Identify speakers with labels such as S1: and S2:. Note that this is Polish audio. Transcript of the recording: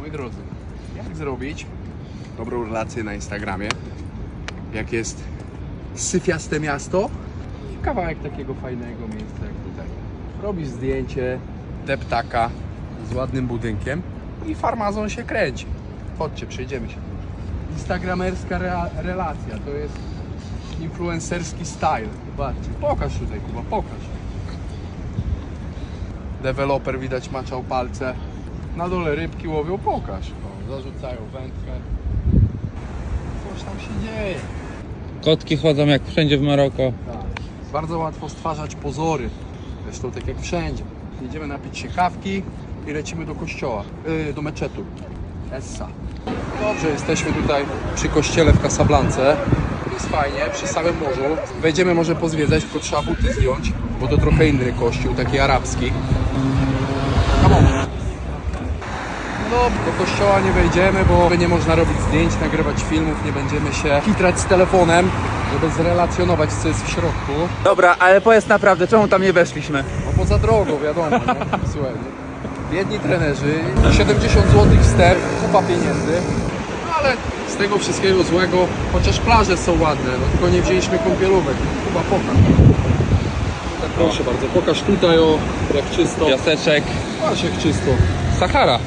S1: Moi drodzy, jak zrobić dobrą relację na Instagramie, jak jest syfiaste miasto i kawałek takiego fajnego miejsca jak tutaj. Robisz zdjęcie deptaka z ładnym budynkiem i farmazon się kręci. Chodźcie, przejdziemy się. Instagramerska relacja to jest influencerski style. Zobaczcie, pokaż tutaj Kuba, pokaż. Deweloper widać maczał palce. Na dole rybki łowią, pokaż. O, zarzucają wędkę. Coś tam się dzieje.
S2: Kotki chodzą jak wszędzie w Maroko.
S1: Tak. Bardzo łatwo stwarzać pozory. Zresztą tak jak wszędzie. Jedziemy napić się kawki i lecimy do kościoła, yy, do meczetu. Essa. Dobrze, jesteśmy tutaj przy kościele w Casablance. Jest fajnie, przy samym morzu. Wejdziemy może pozwiedzać, tylko trzeba buty zdjąć, bo to trochę inny kościół, taki arabski. Come on. No, do kościoła nie wejdziemy, bo nie można robić zdjęć, nagrywać filmów, nie będziemy się kitrać z telefonem, żeby zrelacjonować, co jest w środku.
S2: Dobra, ale powiedz naprawdę, czemu tam nie weszliśmy?
S1: No poza drogą, wiadomo, nie? Słuchaj, nie? biedni trenerzy, 70 zł wstęp, kupa pieniędzy, no ale z tego wszystkiego złego, chociaż plaże są ładne, no tylko nie wzięliśmy kąpielówek, Kuba pokaż. Tak, proszę bardzo, pokaż tutaj o, jak czysto,
S2: Piaseczek.
S1: patrz jak czysto.
S2: Sahara.